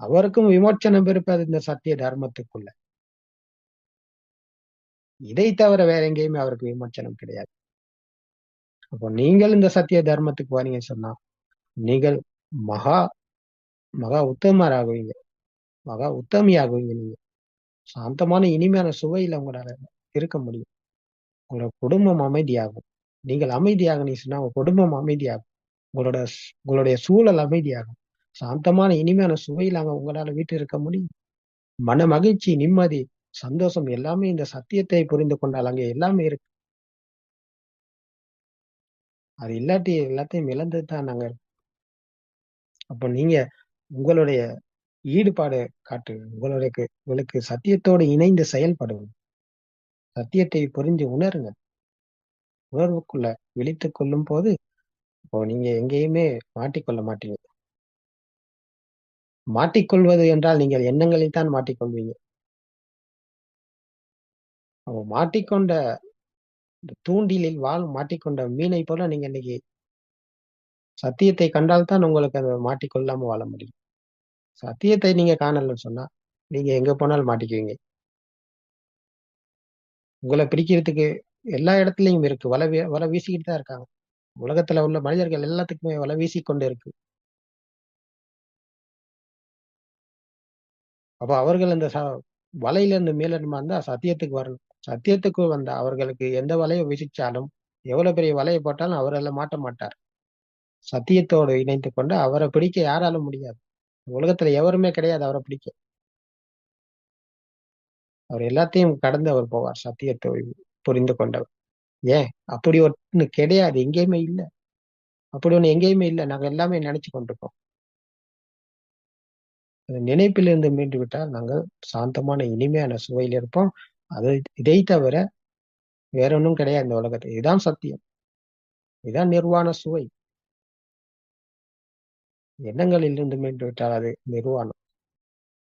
அவருக்கும் விமோச்சனம் இருப்பது இந்த சத்திய தர்மத்துக்குள்ள. இதை தவிர வேற எங்கேயுமே அவருக்கு விமோச்சனம் கிடையாது. அப்போ நீங்கள் இந்த சத்திய தர்மத்துக்கு வரீங்க சொன்னா நீங்கள் மகா மகா உத்தமர் ஆகுவீங்க மகா உத்தமியாகுவீங்க நீங்க. சாந்தமான இனிமையான சுவையில உங்களால இருக்க முடியும். உங்களோட குடும்பம் அமைதியாகும். நீங்கள் அமைதியாக சொன்னா உங்க குடும்பம் அமைதியாகும். உங்களோட உங்களுடைய சூழல் அமைதியாகும். சாந்தமான இனிமையான சுவையில் அங்க உங்களால வீட்டு இருக்க முடியும். மன மகிழ்ச்சி நிம்மதி சந்தோஷம் எல்லாமே இந்த சத்தியத்தை புரிந்து கொண்டால் அங்கே எல்லாமே இருக்கு. அது இல்லாட்டி எல்லாத்தையும் இழந்து தான் நாங்க அப்ப நீங்க உங்களுடைய ஈடுபாடு காட்டு உங்களுடைய உங்களுக்கு சத்தியத்தோடு இணைந்து செயல்படுங்க சத்தியத்தை புரிஞ்சு உணருங்க. உணர்வுக்குள்ள விழித்து கொள்ளும் போது இப்போ நீங்க எங்கேயுமே மாட்டிக்கொள்ள மாட்டீங்க. மாட்டிக்கொள்வது என்றால் நீங்கள் எண்ணங்களில் தான் மாட்டிக்கொள்வீங்க. அப்போ மாட்டிக்கொண்ட தூண்டிலில் வாழ் மாட்டிக்கொண்ட மீனை போல நீங்க இன்னைக்கு சத்தியத்தை கண்டால் தான் உங்களுக்கு அதை மாட்டிக்கொள்ளாம வாழ முடியும். சத்தியத்தை நீங்க காணலன்னு சொன்னா நீங்க எங்க போனாலும் மாட்டிக்குவீங்க. உங்களை பிரிக்கிறதுக்கு எல்லா இடத்துலயும் இருக்கு. வலை வலை வீசிக்கிட்டு தான் இருக்காங்க. உலகத்துல உள்ள மனிதர்கள் எல்லாத்துக்குமே வலை வீசிக்கொண்டு இருக்கு. அப்ப அவர்கள் இந்த வலையில இருந்து மேலமா இருந்தா சத்தியத்துக்கு வரணும். சத்தியத்துக்கு வந்த அவர்களுக்கு எந்த வலையை விசிச்சாலும் எவ்வளவு பெரிய வலையை போட்டாலும் அவரெல்லாம் மாட்ட மாட்டார். சத்தியத்தோடு இணைத்து கொண்டு அவரை பிடிக்க யாராலும் முடியாது. உலகத்துல எவருமே கிடையாது அவரை பிடிக்க. அவர் எல்லாத்தையும் கடந்து அவர் போவார் சத்தியத்தை புரிந்து கொண்டவர். ஏன்? அப்படி ஒன்று கிடையாது எங்கேயுமே இல்லை. அப்படி ஒண்ணு எங்கேயுமே இல்லை. நாங்க எல்லாமே நினைச்சு கொண்டிருக்கோம். நினைப்பிலிருந்து மீண்டு விட்டால் நாங்கள் சாந்தமான இனிமையான சுவையில் இருப்போம். அது இதை தவிர வேற ஒன்றும் கிடையாது இந்த உலகத்தை இதுதான் சத்தியம். இதுதான் நிர்வாண சுவை. எண்ணங்களில் இருந்து மீண்டு விட்டால் அது நிர்வாணம்.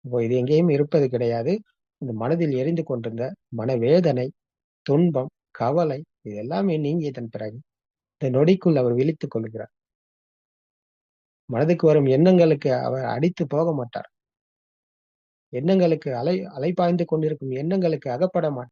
இப்போ இது எங்கேயும் இருப்பது கிடையாது. இந்த மனதில் எரிந்து கொண்டிருந்த மனவேதனை துன்பம் கவலை இது எல்லாமே நீங்கியதன் பிறகு இந்த நொடிக்குள் அவர் விழித்துக் கொள்கிறார். மனதுக்கு வரும் எண்ணங்களுக்கு அவர் அடித்து போக மாட்டார். எண்ணங்களுக்கு அலை அலைப்பாய்ந்து கொண்டிருக்கும் எண்ணங்களுக்கு அகப்பட மாட்டார்